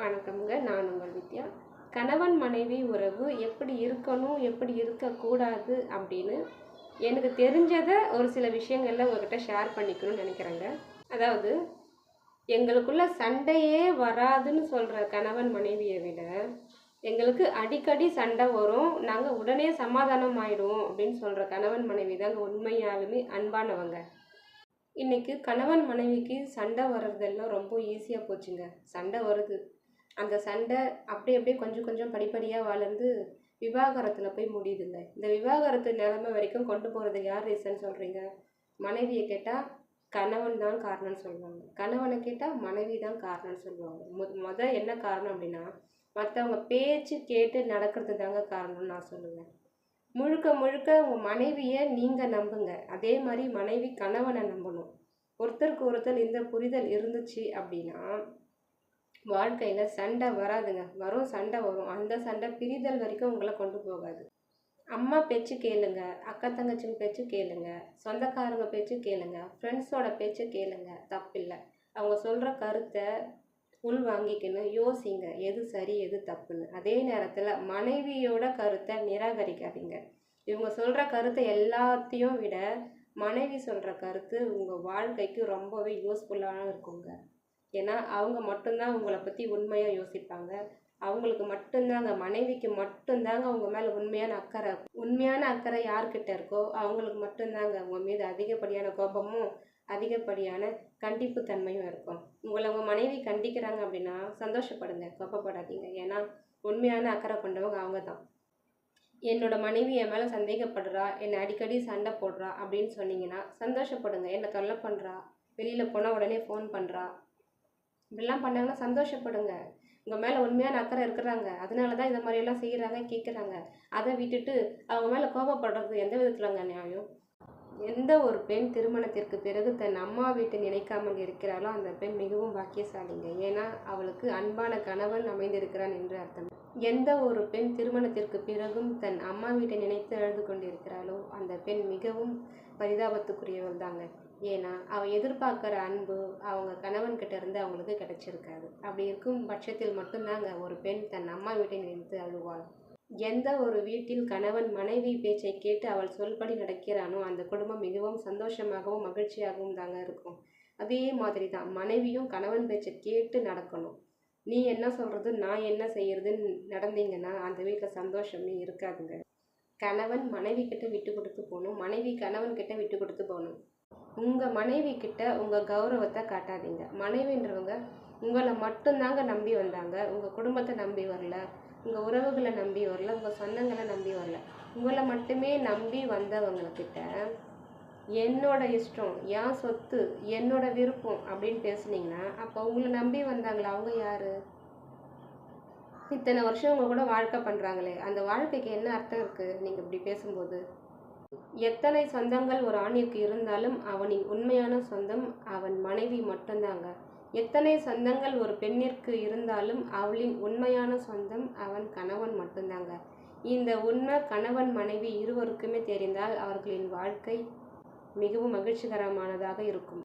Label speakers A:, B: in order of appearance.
A: வணக்கம்ங்க. நான் உங்கள் வித்யா. கணவன் மனைவி உறவு எப்படி இருக்கணும் எப்படி இருக்கக்கூடாது அப்படின்னு எனக்கு தெரிஞ்சதை ஒரு சில விஷயங்களில் உங்ககிட்ட ஷேர் பண்ணிக்கணும்னு நினைக்கிறேங்க. அதாவது எங்களுக்குள்ள சண்டையே வராதுன்னு சொல்கிற கணவன் மனைவியை விட எங்களுக்கு அடிக்கடி சண்டை வரும். நாங்கள் உடனே சமாதானம் ஆயிடுவோம் அப்படின்னு சொல்கிற கணவன் மனைவி தாங்க உண்மையாலுமே அன்பானவங்க. இன்னைக்கு கணவன் மனைவிக்கு சண்டை வர்றதெல்லாம் ரொம்ப ஈஸியாக போச்சுங்க. சண்டை வருது. அந்த சண்டை அப்படியே அப்படியே கொஞ்சம் கொஞ்சம் படிப்படியாக வளர்ந்து விவாகரத்தில் போய் முடியுதுங்க. இந்த விவாகரத்து நிலைமை வரைக்கும் கொண்டு போகிறது யார் ரீசன் சொல்கிறீங்க மனைவியை கேட்டால் கணவன் தான் காரணம்னு சொல்லுவாங்க. கணவனை கேட்டால் மனைவி தான் காரணம்னு சொல்லுவாங்க. மொ முத என்ன காரணம் அப்படின்னா மற்றவங்க பேச்சு கேட்டு நடக்கிறது தாங்க காரணம்னு நான் சொல்லுவேன். முழுக்க முழுக்க உங்கள் மனைவியை நீங்கள் நம்புங்க. அதே மாதிரி மனைவி கணவனை நம்பணும். ஒருத்தருக்கு ஒருத்தர் இந்த புரிதல் இருந்துச்சு அப்படின்னா வாழ்க்கையில் சண்டை வராதுங்க. வரும் சண்டை வரும். அந்த சண்டை பிரிதல் வரைக்கும் உங்களை கொண்டு போகாது. அம்மா பேச்சு கேளுங்க. அக்கா தங்கச்சிங்க பேச்சு கேளுங்க. சொந்தக்காரங்க பேச்சு கேளுங்க. ஃப்ரெண்ட்ஸோட பேச்சு கேளுங்க. தப்பில்லை. அவங்க சொல்கிற கருத்தை உள் வாங்கிக்கணும் யோசிங்க. எது சரி எது தப்புன்னு. அதே நேரத்தில் மனைவியோட கருத்தை நிராகரிக்காதீங்க. இவங்க சொல்கிற கருத்தை எல்லாத்தையும் விட மனைவி சொல்கிற கருத்து உங்கள் வாழ்க்கைக்கு ரொம்பவே யூஸ்ஃபுல்லாக இருக்குங்க. ஏன்னா அவங்க மட்டும்தான் உங்களை பற்றி உண்மையாக யோசிப்பாங்க. அவங்களுக்கு மட்டும்தாங்க மனைவிக்கு மட்டும்தாங்க அவங்க மேலே உண்மையான அக்கறை. உண்மையான அக்கறை யார்கிட்ட இருக்கோ அவங்களுக்கு மட்டும்தாங்க. உங்கள் மீது அதிகப்படியான கோபமும் அதிகப்படியான கண்டிப்பு தன்மையும் இருக்கும். உங்களை உங்கள் மனைவி கண்டிக்கிறாங்க அப்படின்னா சந்தோஷப்படுங்க கோபப்படாதீங்க. ஏன்னா உண்மையான அக்கறை கொண்டவங்க அவங்க தான். என்னோட மனைவி என் மேலே சந்தேகப்படுறா என்னை அடிக்கடி சண்டை போடுறா அப்படின்னு சொன்னீங்கன்னா சந்தோஷப்படுங்க. என்னை தொல்லை பண்ணுறா வெளியில் போனால் உடனே ஃபோன் பண்ணுறா இப்படிலாம் பண்ணாங்கன்னா சந்தோஷப்படுங்க. உங்கள் மேலே உண்மையான அக்கறை இருக்கிறாங்க. அதனால தான் இந்த மாதிரியெல்லாம் செய்கிறாங்க கேட்குறாங்க அதை விட்டுட்டு அவங்க மேலே கோபப்படுறது எந்த விதத்துலங்க நியாயம்? எந்த ஒரு பெண் திருமணத்திற்கு பிறகு தன் அம்மா வீட்டை நினைக்காமல் இருக்கிறாளோ அந்த பெண் மிகவும் பாக்கியசாலிங்க. ஏன்னா அவளுக்கு அன்பான கணவன் அமைந்திருக்கிறான் என்று அர்த்தம். எந்த ஒரு பெண் திருமணத்திற்கு பிறகும் தன் அம்மா வீட்டை நினைத்து அழுது கொண்டிருக்கிறாளோ அந்த பெண் மிகவும் பரிதாபத்துக்குரியவள் தாங்க ஏன்னா அவள் எதிர்பார்க்குற அன்பு அவங்க கணவன்கிட்ட இருந்து அவங்களுக்கு கிடைச்சிருக்காது. அப்படி இருக்கும் பட்சத்தில் மட்டும்தாங்க ஒரு பெண் தன் அம்மா வீட்டை நினைத்து அழுவாள். எந்த ஒரு வீட்டில் கணவன் மனைவி பேச்சை கேட்டு அவள் சொல்படி நடக்கிறானோ அந்த குடும்பம் மிகவும் சந்தோஷமாகவும் மகிழ்ச்சியாகவும் தாங்க இருக்கும். அதே மாதிரி தான் மனைவியும் கணவன் பேச்சை கேட்டு நடக்கணும். நீ என்ன சொல்கிறது நான் என்ன செய்யறதுன்னு நடந்தீங்கன்னா அந்த வீட்டில் சந்தோஷமே இருக்காதுங்க. கணவன் மனைவி கிட்ட விட்டு கொடுத்து போகணும் மனைவி கணவன் கிட்ட விட்டு கொடுத்து போகணும். உங்கள் மனைவி கிட்ட உங்கள் கௌரவத்தை காட்டாதீங்க. மனைவின்றவங்க உங்களை மட்டும்தாங்க நம்பி வந்தாங்க. உங்கள் குடும்பத்தை நம்பி வரல. உங்கள் உறவுகளை நம்பி வரல. உங்கள் சொந்தங்களை நம்பி வரல. உங்களை மட்டுமே நம்பி வந்தவங்கக்கிட்ட என்னோட இஷ்டம் என் சொத்து என்னோட விருப்பம் அப்படின்னு பேசுனீங்கன்னா அப்போ உங்களை நம்பி வந்தாங்களே? அவங்க யார்? இத்தனை வருஷம் உங்க கூட வாழ்க்கை பண்ணுறாங்களே அந்த வாழ்க்கைக்கு என்ன அர்த்தம் இருக்குது நீங்கள் இப்படி பேசும்போது. எத்தனை சொந்தங்கள் ஒரு ஆணிற்கு இருந்தாலும் அவனின் உண்மையான சொந்தம் அவன் மனைவி மட்டும்தாங்க. எத்தனை சொந்தங்கள் ஒரு பெண்ணிற்கு இருந்தாலும் அவளின் உண்மையான சொந்தம் அவன் கணவன் மட்டும்தாங்க. இந்த உண்மை கணவன் மனைவி இருவருக்குமே தெரிந்தால் அவர்களின் வாழ்க்கை மிகவும் மகிழ்ச்சிகரமானதாக இருக்கும்.